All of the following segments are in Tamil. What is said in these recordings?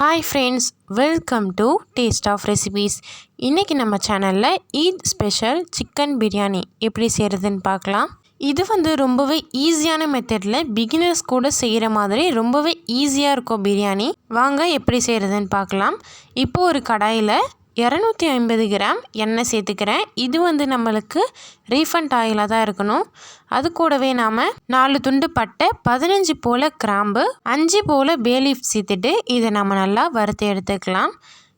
Hi friends welcome to taste of recipes இன்றைக்கி நம்ம சேனலில் ஈத் ஸ்பெஷல் சிக்கன் பிரியாணி எப்படி செய்கிறதுன்னு பார்க்கலாம். இது வந்து ரொம்பவே ஈஸியான மெத்தடில் பிகினர்ஸ் கூட செய்கிற மாதிரி ரொம்பவே ஈஸியாக இருக்கும் பிரியாணி வாங்க எப்படி செய்கிறதுன்னு பார்க்கலாம். இப்போ ஒரு கடாயில் இரநூத்தி ஐம்பது கிராம் எண்ணெய் சேர்த்துக்கிறேன். இது வந்து நம்மளுக்கு ரீஃபண்ட் ஆயிலாக தான் இருக்கணும். அது கூடவே நாம் நாலு துண்டு பட்டை பதினஞ்சு போல் கிராம்பு அஞ்சு போல் பேலீஃப் சேர்த்துட்டு இதை நம்ம நல்லா வறுத்து எடுத்துக்கலாம்.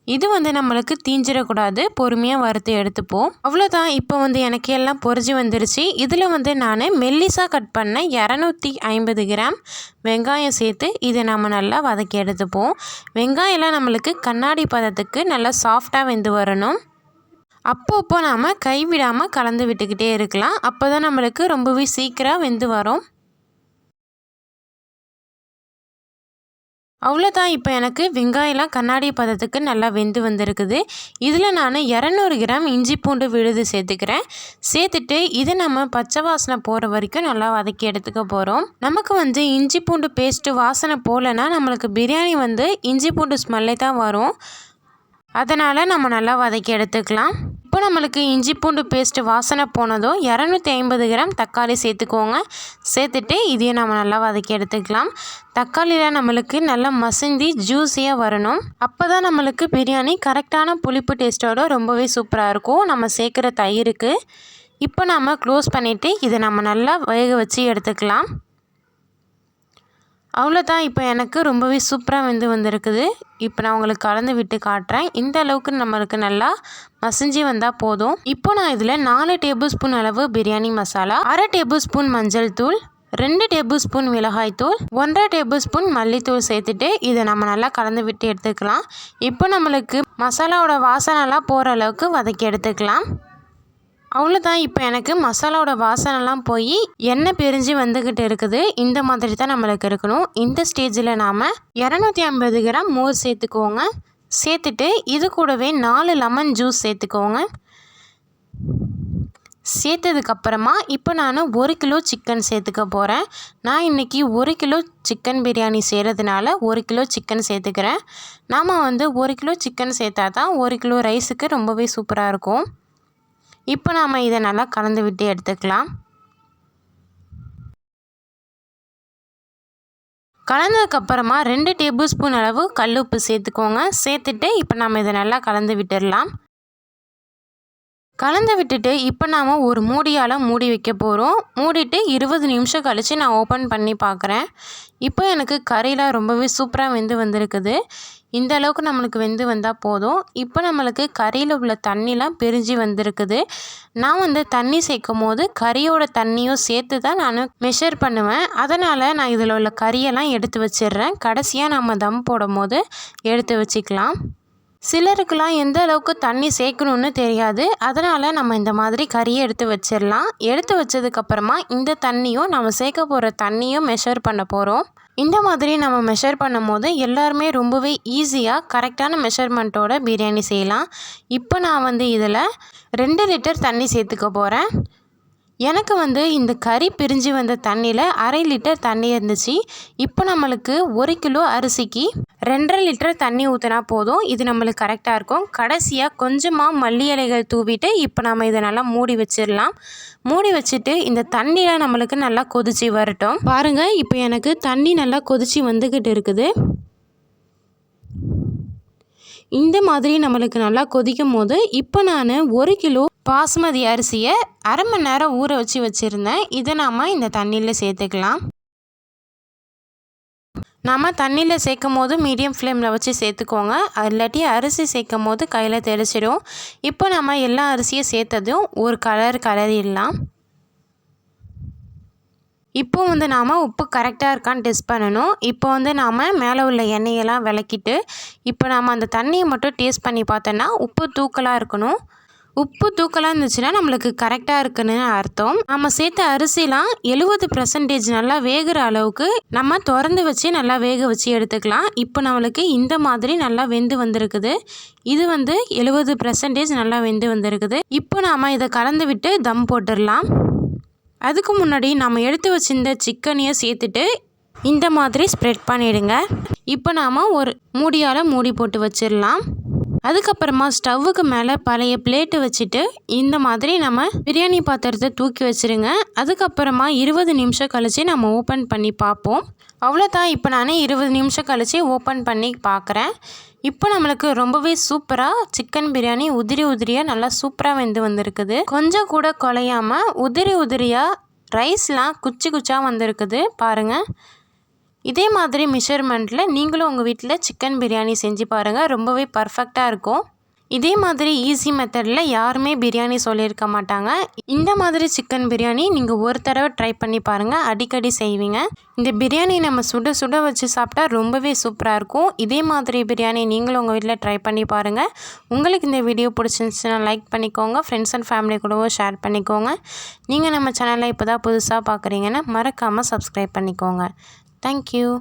இது வந்து நம்மளுக்கு தீஞ்சிடக்கூடாது. பொறுமையாக வறுத்து எடுத்துப்போம். அவ்வளோதான் இப்போ வந்து எனக்கு எல்லாம் பொறிஞ்சு வந்துருச்சு. இதில் வந்து நான் மெல்லிசாக கட் பண்ண இரநூத்தி ஐம்பது கிராம் வெங்காயம் சேர்த்து இதை நம்ம நல்லா வதக்கி எடுத்துப்போம். வெங்காயம்லாம் நம்மளுக்கு கண்ணாடி பதத்துக்கு நல்லா சாஃப்டாக வெந்து வரணும். அப்பப்போ நாம் கைவிடாமல் கலந்து விட்டுக்கிட்டே இருக்கலாம். அப்போ தான் நம்மளுக்கு ரொம்பவே சீக்கிரம் வெந்து வரும். அவ்வளோதான் இப்போ எனக்கு வெங்காயம்லாம் கண்ணாடி பதத்துக்கு நல்லா வெந்து வந்திருக்குது. இதில் நான் இரநூறு கிராம் இஞ்சி பூண்டு விழுது சேர்த்துக்கிறேன். சேர்த்துட்டு இதை நம்ம பச்சை வாசனை போகிற வரைக்கும் நல்லா வதக்கி எடுத்துக்க போகிறோம் நமக்கு வந்து இஞ்சி பூண்டு பேஸ்ட்டு வாசனை போகலன்னா நம்மளுக்கு பிரியாணி வந்து இஞ்சி பூண்டு ஸ்மெல்லே தான் வரும். அதனால் நம்ம நல்லா வதக்கி எடுத்துக்கலாம். இப்போ நம்மளுக்கு இஞ்சி பூண்டு பேஸ்ட்டு வாசனை போனதும் இரநூத்தி ஐம்பது கிராம் தக்காளி சேர்த்துக்கோங்க. சேர்த்துட்டு இதையும் நம்ம நல்லா வதக்கி எடுத்துக்கலாம். தக்காளியில் நம்மளுக்கு நல்லா மசிந்தி ஜூஸியாக வரணும். அப்போ தான் நம்மளுக்கு பிரியாணி கரெக்டான புளிப்பு டேஸ்ட்டோட ரொம்பவே சூப்பராக இருக்கும். நம்ம சேர்க்குற தயிருக்கு. இப்போ நம்ம க்ளோஸ் பண்ணிவிட்டு இதை நம்ம நல்லா வேக வச்சு எடுத்துக்கலாம். அவ்வளோதான் இப்போ எனக்கு ரொம்பவே சூப்பராக வெந்து வந்திருக்குது. இப்போ நான் உங்களுக்கு கலந்து விட்டு காட்டுறேன். இந்த அளவுக்கு நம்மளுக்கு நல்லா மசிஞ்சு வந்தால் போதும். இப்போ நான் இதில் நாலு டேபிள் ஸ்பூன் அளவு பிரியாணி மசாலா அரை டேபிள் ஸ்பூன் மஞ்சள் தூள் ரெண்டு டேபிள் ஸ்பூன் மிளகாய் தூள் ஒன்றரை டேபிள் ஸ்பூன் மல்லித்தூள் சேர்த்துட்டு இதை நம்ம நல்லா கலந்து விட்டு எடுத்துக்கலாம். இப்போ நம்மளுக்கு மசாலாவோட வாசனைலாம் போகிற அளவுக்கு வதக்கி எடுத்துக்கலாம். அவ்வளோதான் இப்போ எனக்கு மசாலாவோட வாசனைலாம் போய் எண்ணெய் பிரிஞ்சு வந்துக்கிட்டு இருக்குது. இந்த மாதிரி தான் நம்மளுக்கு இருக்கணும். இந்த ஸ்டேஜில் நாம் இரநூத்தி ஐம்பது கிராம் மோர் சேர்த்துக்கோங்க. சேர்த்துட்டு இது கூடவே நாலு லெமன் ஜூஸ் சேர்த்துக்கோங்க. சேர்த்ததுக்கப்புறமா இப்போ நான் ஒரு கிலோ சிக்கன் சேர்த்துக்க போகிறேன் நான் இன்றைக்கி ஒரு கிலோ சிக்கன் பிரியாணி செய்கிறதுனால ஒரு கிலோ சிக்கன் சேர்த்துக்கிறேன். நாம் வந்து ஒரு கிலோ சிக்கன் சேர்த்தா தான் ஒரு கிலோ ரைஸுக்கு ரொம்பவே சூப்பராக இருக்கும். இப்போ நாம் இதை நல்லா கலந்து விட்டு எடுத்துக்கலாம். கலந்ததுக்கப்புறமா ரெண்டு டேபிள் ஸ்பூன் அளவு கல் உப்பு சேர்த்துக்கோங்க. சேர்த்துட்டு இப்போ நம்ம இதை நல்லா கலந்து விட்டுடலாம். கலந்து விட்டுட்டு இப்போ நாம் ஒரு மூடியால் மூடி வைக்க போகிறோம் மூடிட்டு இருபது நிமிஷம் கழித்து நான் ஓப்பன் பண்ணி பார்க்குறேன் இப்போ எனக்கு கறிலாம் ரொம்பவே சூப்பராக வெந்து வந்திருக்குது. இந்த அளவுக்கு நம்மளுக்கு வெந்து வந்தால் போதும். இப்போ நம்மளுக்கு கறியில் உள்ள தண்ணிலாம் பிரிஞ்சு வந்திருக்குது. நான் வந்து தண்ணி சேர்க்கும் போது கறியோட தண்ணியும் சேர்த்து தான் நான் மெஷர் பண்ணுவேன். அதனால் நான் இதில் உள்ள கறியெல்லாம் எடுத்து வச்சிடுறேன். கடைசியாக நம்ம தம் போடும் போது எடுத்து வச்சுக்கலாம். சிலருக்குலாம் எந்த அளவுக்கு தண்ணி சேர்க்கணுன்னு தெரியாது. அதனால் நம்ம இந்த மாதிரி கறியை எடுத்து வச்சிடலாம். எடுத்து வச்சதுக்கப்புறமா இந்த தண்ணியும் நம்ம சேர்க்க போகிற தண்ணியும் மெஷர் பண்ண போகிறோம் இந்த மாதிரி நம்ம மெஷர் பண்ணும் போது எல்லாருமே ரொம்பவே ஈஸியாக கரெக்டான மெஷர்மெண்ட்டோட பிரியாணி செய்யலாம். இப்போ நான் வந்து இதில் ரெண்டு லிட்டர் தண்ணி சேர்த்துக்க போகிறேன் எனக்கு வந்து இந்த கறி பிரிஞ்சு வந்த தண்ணியில் அரை லிட்டர் தண்ணி இருந்துச்சு. இப்போ நம்மளுக்கு ஒரு கிலோ அரிசிக்கு ரெண்டரை லிட்டர் தண்ணி ஊற்றினா போதும். இது நம்மளுக்கு கரெக்டாக இருக்கும். கடைசியாக கொஞ்சமாக மல்லி இலைகள் தூவிட்டு இப்போ நம்ம இதை நல்லா மூடி வச்சிடலாம். மூடி வச்சுட்டு இந்த தண்ணியில் நம்மளுக்கு நல்லா கொதிச்சு வரட்டும். பாருங்கள் இப்போ எனக்கு தண்ணி நல்லா கொதிச்சு வந்துக்கிட்டு இருக்குது. இந்த மாதிரி நம்மளுக்கு நல்லா கொதிக்கும் போது இப்போ நான் ஒரு கிலோ பாசுமதி அரிசியை அரை மணி நேரம் ஊற வச்சு வச்சுருந்தேன். இதை நாம் இந்த தண்ணியில் சேர்த்துக்கலாம். நாம் தண்ணியில் சேர்க்கும் போது மீடியம் ஃப்ளேமில் வச்சு சேர்த்துக்கோங்க. இல்லாட்டி அரிசி சேர்க்கும் போது கையில் தெளிச்சிடும். இப்போ நம்ம எல்லா அரிசியும் சேர்த்ததும் ஒரு கலர் கலரிடலாம். இப்போ வந்து நாம் உப்பு கரெக்டாக இருக்கான்னு டெஸ்ட் பண்ணணும். இப்போ வந்து நாம் மேலே உள்ள எண்ணெயெல்லாம் விளக்கிட்டு இப்போ நாம் அந்த தண்ணியை மட்டும் டேஸ்ட் பண்ணி பார்த்தோன்னா உப்பு தூக்கலாக இருக்கணும். உப்பு தூக்கலாக இருந்துச்சுன்னா நம்மளுக்கு கரெக்டாக இருக்குன்னு அர்த்தம். நம்ம சேர்த்த அரிசிலாம் எழுபது பர்சன்டேஜ் நல்லா வேகிற அளவுக்கு நம்ம திறந்து வச்சு நல்லா வேக வச்சு எடுத்துக்கலாம். இப்போ நம்மளுக்கு இந்த மாதிரி நல்லா வெந்து வந்திருக்குது. இது வந்து எழுபது பர்சன்டேஜ் நல்லா வெந்து வந்திருக்குது. இப்போ நாம் இதை கலந்து விட்டு தம் போட்டுடலாம். அதுக்கு முன்னாடி நம்ம எடுத்து வச்சிருந்த சிக்கனையும் சேர்த்துட்டு இந்த மாதிரி ஸ்ப்ரெட் பண்ணிவிடுங்க இப்போ நாம் ஒரு மூடியால் மூடி போட்டு வச்சிடலாம். அதுக்கப்புறமா ஸ்டவ்வுக்கு மேலே பழைய பிளேட்டு வச்சுட்டு இந்த மாதிரி நம்ம பிரியாணி பாத்திரத்தை தூக்கி வச்சுருங்க. அதுக்கப்புறமா இருபது நிமிஷம் கழித்து நம்ம ஓப்பன் பண்ணி பார்ப்போம். அவ்வளோதான் இப்போ நான் இருபது நிமிஷம் கழித்து ஓப்பன் பண்ணி பார்க்குறேன். இப்போ நம்மளுக்கு ரொம்பவே சூப்பராக சிக்கன் பிரியாணி உதிரி உதிரியாக நல்லா சூப்பராக வெந்து வந்திருக்குது. கொஞ்சம் கூட குலையாமல் உதிரி உதிரியாக ரைஸ்லாம் குச்சி குச்சாக வந்திருக்குது. பாருங்கள் இதே மாதிரி மெஷர்மெண்ட்டில் நீங்களும் உங்கள் வீட்டில் சிக்கன் பிரியாணி செஞ்சு பாருங்கள் ரொம்பவே பர்ஃபெக்டாக இருக்கும். இதே மாதிரி ஈஸி மெத்தடில் யாருமே பிரியாணி சொல்லியிருக்க மாட்டாங்க. இந்த மாதிரி சிக்கன் பிரியாணி நீங்கள் ஒரு தடவை ட்ரை பண்ணி பாருங்கள் அடிக்கடி செய்வீங்க. இந்த பிரியாணி நம்ம சுட சுட வச்சு சாப்பிட்டா ரொம்பவே சூப்பராக இருக்கும். இதே மாதிரி பிரியாணி நீங்களும் உங்கள் வீட்டில் ட்ரை பண்ணி பாருங்கள் உங்களுக்கு இந்த வீடியோ பிடிச்சிருந்துச்சுன்னா லைக் பண்ணிக்கோங்க. ஃப்ரெண்ட்ஸ் அண்ட் ஃபேமிலி கூடவும் ஷேர் பண்ணிக்கோங்க. நீங்கள் நம்ம சேனலை இப்போ தான் புதுசாக பார்க்குறீங்கன்னா மறக்காமல் சப்ஸ்கிரைப் பண்ணிக்கோங்க. Thank you.